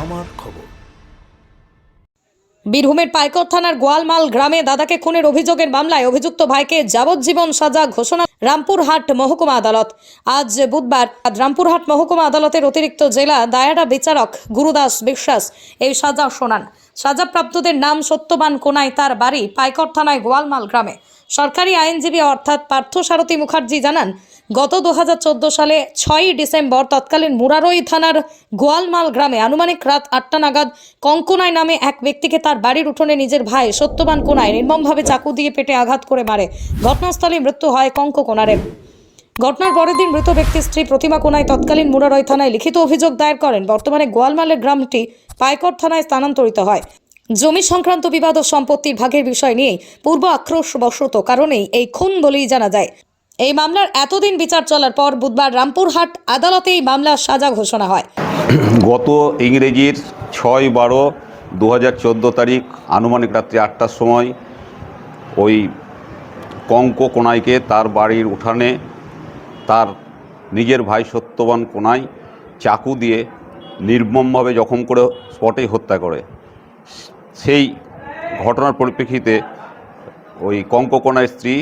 আমার খবর। বীরভূমের পাইকর থানার গোয়ালমাল গ্রামে দাদাকে খুনের অভিযোগের মামলায় অভিযুক্ত ভাইকে যাবজ্জীবন সাজা ঘোষণা রামপুরহাট মহকুমা আদালত। আজ বুধবার রামপুরহাট মহকুমা আদালতের অতিরিক্ত জেলা দায়রা বিচারক গুরুদাস বিশ্বাস এই সাজা শোনান। সাজাপ্রাপ্তদের নাম সত্যবান কোনায় তার বাড়ি পাইকর থানায় গোয়ালমাল গ্রামে। সরকারি আইনজীবী অর্থাৎ পার্থ সারথী মুখার্জি জানান, গত দুহাজার চোদ্দ সালে ছয়ই ডিসেম্বর তৎকালীন মুরারই থানার গোয়ালমাল গ্রামে আনুমানিক রাত আটটা নাগাদ কঙ্কনায় নামে এক ব্যক্তিকে তার বাড়ির উঠোনে নিজের ভাই সত্যবান কোনায় নির্মমভাবে চাকু দিয়ে পেটে আঘাত করে মারে। ঘটনাস্থলে মৃত্যু হয় কঙ্ক কোনারের ঘটনার পরের দিন মৃত ব্যক্তির স্ত্রী প্রতিমা কোনায় তৎকালীন মুরারই থানায় লিখিত অভিযোগ দায়ের করেন। বর্তমানে গোয়ালমালের গ্রামটি পাইকর থানায় স্থানান্তরিত হয়। জমি সংক্রান্ত বিবাদ ও সম্পত্তির ভাগের বিষয় নিয়ে পূর্ব আক্রোশ বশত কারণেই এই খুন বলেই জানা যায়। এই মামলার এতদিন বিচার চলার পর বুধবার রামপুরহাট আদালতে এই মামলার সাজা ঘোষণা হয়। গত ইংরেজির ছয় বারো দু হাজার চোদ্দ তারিখ আনুমানিক রাত্রি আটটার সময় ওই কঙ্ক কোনাইকে তার বাড়ির উঠানে তার নিজের ভাই সত্যবান কোনায় চাকু দিয়ে নির্মমভাবে জখম করে স্পটেই হত্যা করে। সেই ঘটনার পরিপ্রেক্ষিতে ওই কঙ্ক কোনায় স্ত্রী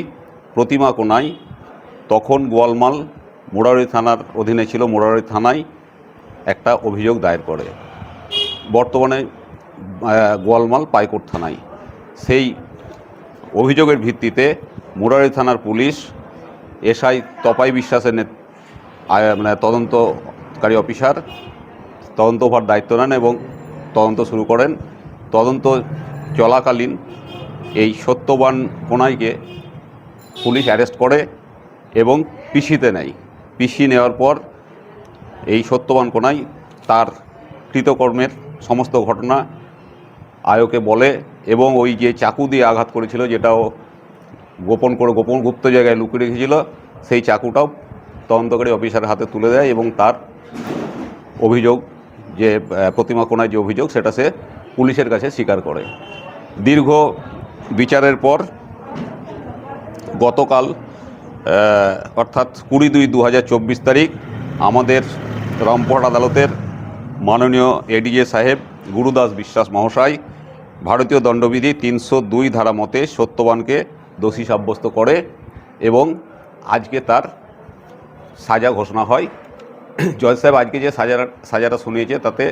প্রতিমা কোনাই তখন গোয়ালমাল মোরারি থানার অধীনে ছিল মোরারি থানায় একটা অভিযোগ দায়ের করে। বর্তমানে গোয়ালমাল পাইকোট থানায়। সেই অভিযোগের ভিত্তিতে মুরারি থানার পুলিশ এসআই তপাই বিশ্বাসের মানে তদন্তকারী অফিসার, তদন্ত হওয়ার দায়িত্ব নেন এবং তদন্ত শুরু করেন। তদন্ত চলাকালীন এই সত্যবান কোনাইকে পুলিশ অ্যারেস্ট করে এবং পিসিতে নেয়। পিসি নেওয়ার পর এই সত্যবান কোনাই তার কৃতকর্মের সমস্ত ঘটনা আয়োকে বলে এবং ওই যে চাকু দিয়ে আঘাত করেছিল, যেটাও গোপন করে গোপন গুপ্ত জায়গায় লুকিয়ে রেখেছিল, সেই চাকুটাও তদন্তকারী অফিসারের হাতে তুলে দেয় এবং তার অভিযোগ যে প্রতিমা কোনায় যে অভিযোগ, সেটা সে পুলিশের কাছে স্বীকার করে। দীর্ঘ বিচারের পর গতকাল অর্থাৎ কুড়ি দুই দু তারিখ, আমাদের রামপুরহাট আদালতের মাননীয় এডিজে সাহেব গুরুদাস বিশ্বাস মহাশয়, ভারতীয় দণ্ডবিধি তিনশো দুই ধারা মতে সত্যবানকে দোষী সাব্যস্ত করে এবং আজকে তার সাজা ঘোষণা হয়। জজ সাহেব আজকে যে সাজা সাজাটা শুনিয়েছে তাতে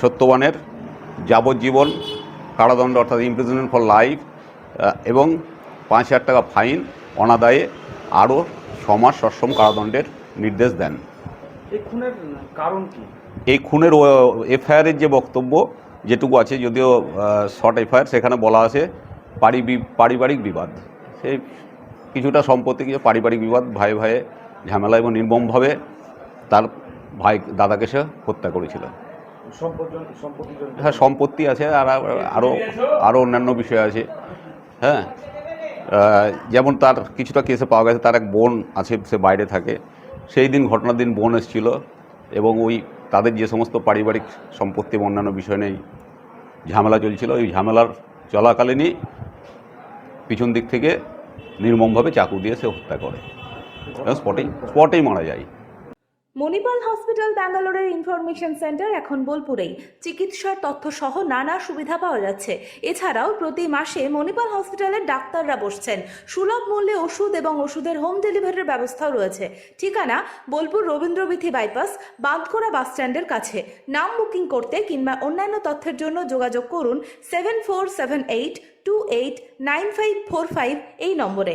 সত্যবানের যাবজ্জীবন কারাদণ্ড অর্থাৎ ইমপ্রিজনমেন্ট ফর লাইফ এবং পাঁচ হাজার টাকা ফাইন অনাদায়ে আরও ছমাস সশ্রম কারাদণ্ডের নির্দেশ দেন। এই খুনের কারণ কি? এই খুনের এফআইআরের যে বক্তব্য যেটুকু আছে যদিও শর্ট এফআইআর সেখানে বলা আছে পারিবারিক বিবাদ। সেই কিছুটা সম্পত্তি কিছু পারিবারিক বিবাদ ভাই ভাইয়ে ঝামেলা এবং নির্মমভাবে তার ভাই দাদাকে সে হত্যা করেছিল। হ্যাঁ সম্পত্তি আছে আর আরও আরও অন্যান্য বিষয় আছে। হ্যাঁ যেমন তার কিছুটা কেসে পাওয়া গেছে তার এক বোন আছে সে বাইরে থাকে। সেই দিন ঘটনার দিন বোন এসেছিল এবং ওই তাদের যে সমস্ত পারিবারিক সম্পত্তি এবং অন্যান্য বিষয় নেই ঝামেলা চলছিল। ওই ঝামেলার চলাকালীনই পিছন দিক থেকে নির্মমভাবে চাকু দিয়ে সে হত্যা করে। স্পটেই স্পটেই মারা যায়। মণিপাল হসপিটাল, ব্যাঙ্গালোরের ইনফরমেশন সেন্টার এখন বোলপুরেই। চিকিৎসার তথ্য সহ নানা সুবিধা পাওয়া যাচ্ছে। এছাড়াও প্রতি মাসে মণিপাল হসপিটালের ডাক্তাররা বসছেন। সুলভ মূল্যে ওষুধ এবং ওষুধের হোম ডেলিভারির ব্যবস্থাও রয়েছে। ঠিকানা, বোলপুর রবীন্দ্রবিথি বাইপাস, বাঁধকোড়া বাস স্ট্যান্ডের কাছে। নাম বুকিং করতে কিংবা অন্যান্য তথ্যের জন্য যোগাযোগ করুন seven four seven eight two eight nine five four five এই নম্বরে।